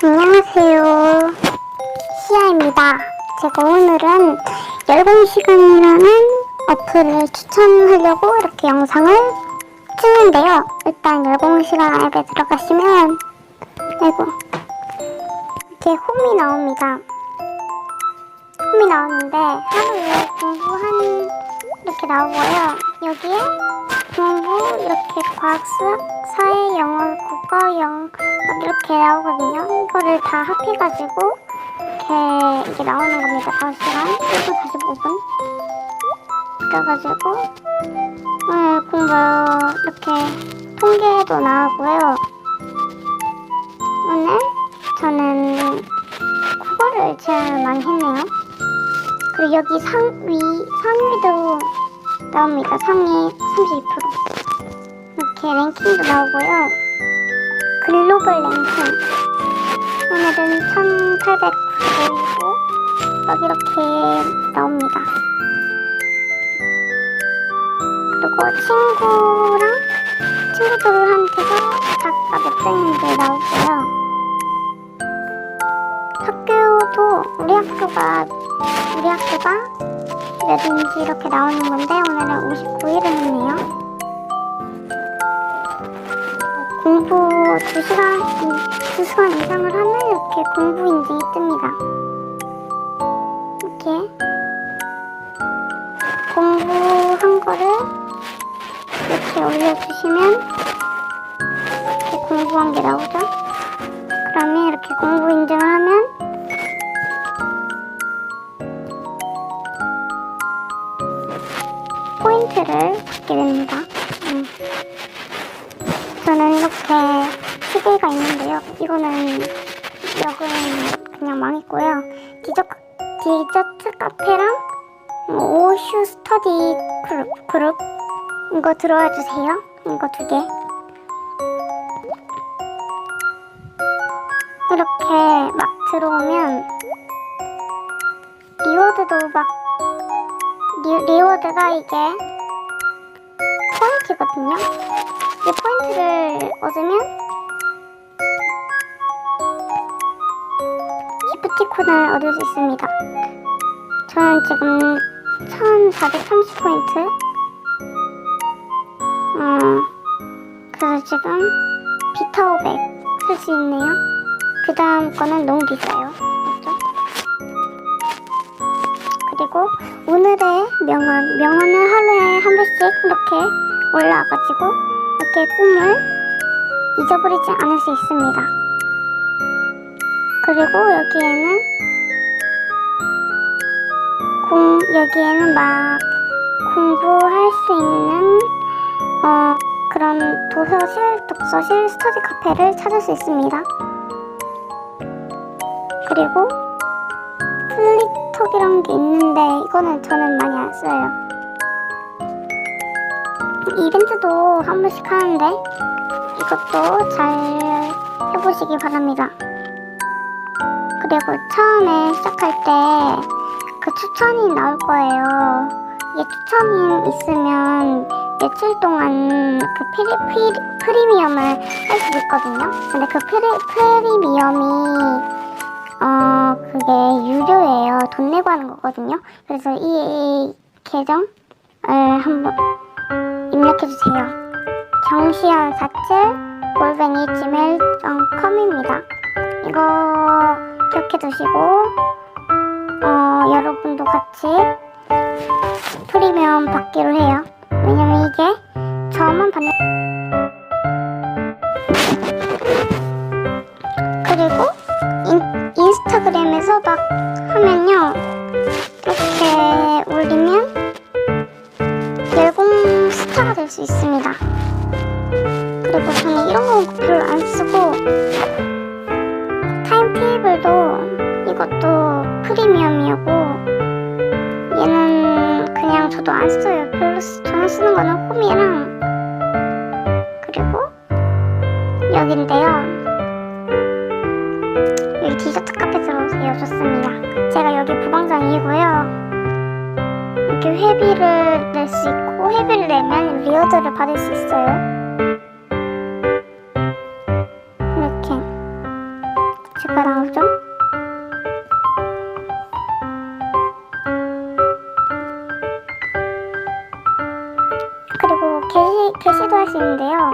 안녕하세요. 시아입니다. 제가 오늘은 열공시간이라는 어플을 추천하려고 이렇게 영상을 찍는데요. 일단 열공시간 앱에 들어가시면 아이고 이렇게 홈이 나옵니다. 홈이 나오는데 하루에 공부한 이렇게 나오고요. 여기에 공부 이렇게 과학, 수학, 사회, 영어, 국어, 영막 이렇게 나오거든요. 이거를 다 합해가지고 이렇게 이게 나오는 겁니다. 5시간 1분 45분. 그래가지고 오늘 공부 이렇게 통계도 나오고요. 오늘 저는 국어를 제일 많이 했네요. 그리고 여기 상 위, 상위도 나옵니다. 상위 32%. 이렇게 랭킹도 나오고요. 글로벌 랭킹. 오늘은 1895이고, 막 이렇게 나옵니다. 그리고 친구랑 친구들한테도 작가 몇 등인지 나오고요. 학교도 우리 학교가 우리 학교가 몇인지 이렇게 나오는 건데 오늘은 59일을 했네요. 공부 2시간, 2시간 이상을 하면 이렇게 공부 인증이 뜹니다. 이렇게 공부한 거를 이렇게 올려주시면 이렇게 공부한 게 나오죠. 그러면 이렇게 공부 인증을 하면 포인트를 받게 됩니다. 음. 저는 이렇게 시계가 있는데요. 이거는 역은 그냥 망했고요. 디저, 디저트 카페랑 뭐 오슈 스터디 그룹, 그룹 이거 들어와 주세요. 이거 두 개. 이렇게 막 들어오면 리워드도 막 리, 리워드가 이게 포인트거든요. 이 포인트를 얻으면 기프티콘을 얻을 수 있습니다. 저는 지금 1430포인트 어, 그래서 지금 비타 500 살 수 있네요. 그 다음 거는 너무 비싸요. 맞죠? 그리고 오늘의 명언, 명언을 하루에 한 번씩 이렇게 올라와가지고 이렇게 꿈을 잊어버리지 않을 수 있습니다. 그리고 여기에는 공 여기에는 막 공부할 수 있는 어 그런 도서실, 독서실, 스터디 카페를 찾을 수 있습니다. 그리고 플리톡이란 게 있는데 이거는 저는 많이 안 써요. 이벤트도 한 번씩 하는데 이것도 잘 해보시기 바랍니다. 그리고 처음에 시작할 때 그 추천이 나올 거예요. 이게 추천이 있으면 며칠 동안 그 프리, 프리, 프리미엄을 할 수 있거든요. 근데 그 프리, 프리미엄이 어 그게 유료예요. 돈 내고 하는 거거든요. 그래서 이, 이 계정을 한번 입력해주세요. 정시현47 골뱅이 gmail.com입니다. 이거 기억해두시고 어, 여러분도 같이 프리미엄 받기로 해요. 왜냐면 이게 저만 받는 저는 이런 거 별로 안 쓰고 타임테이블도 이것도 프리미엄이고 얘는 그냥 저도 안 써요. 별로 쓰, 저는 쓰는 거는 홈이랑 그리고 여긴데요. 여기 디저트 카페 들어오세요. 좋습니다. 제가 여기 부방장이고요. 이렇게 회비를 낼 수 있고 회비를 내면 리워드를 받을 수 있어요. 게시도 할 수 있는데요.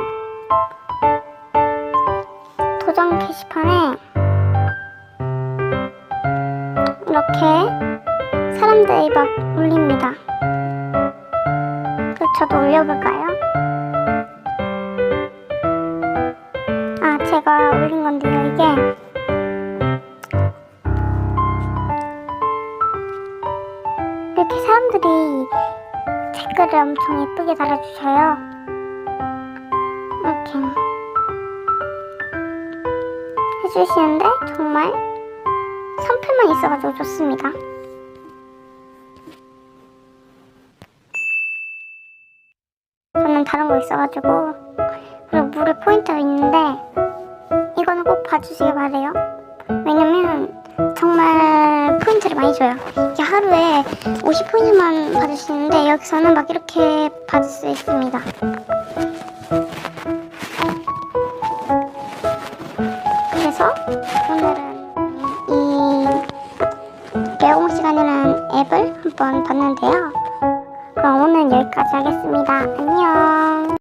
도전 게시판에 이렇게 사람들이 막 올립니다. 그 저도 올려볼까요? 아 제가 올린 건데요 이게 이렇게 사람들이 댓글을 엄청 예쁘게 달아주셔요. 이렇게 해주시는데 정말 선플만 있어가지고 좋습니다. 저는 다른 거 있어가지고 그리고 물에 포인트가 있는데 이거는 꼭 봐주시기 바래요. 왜냐면 정말 포인트를 많이 줘요. 이게 하루에 50포인트만 받으시는데 여기서는 막 이렇게 받을 수 있습니다. 그럼 오늘 여기까지 하겠습니다. 안녕.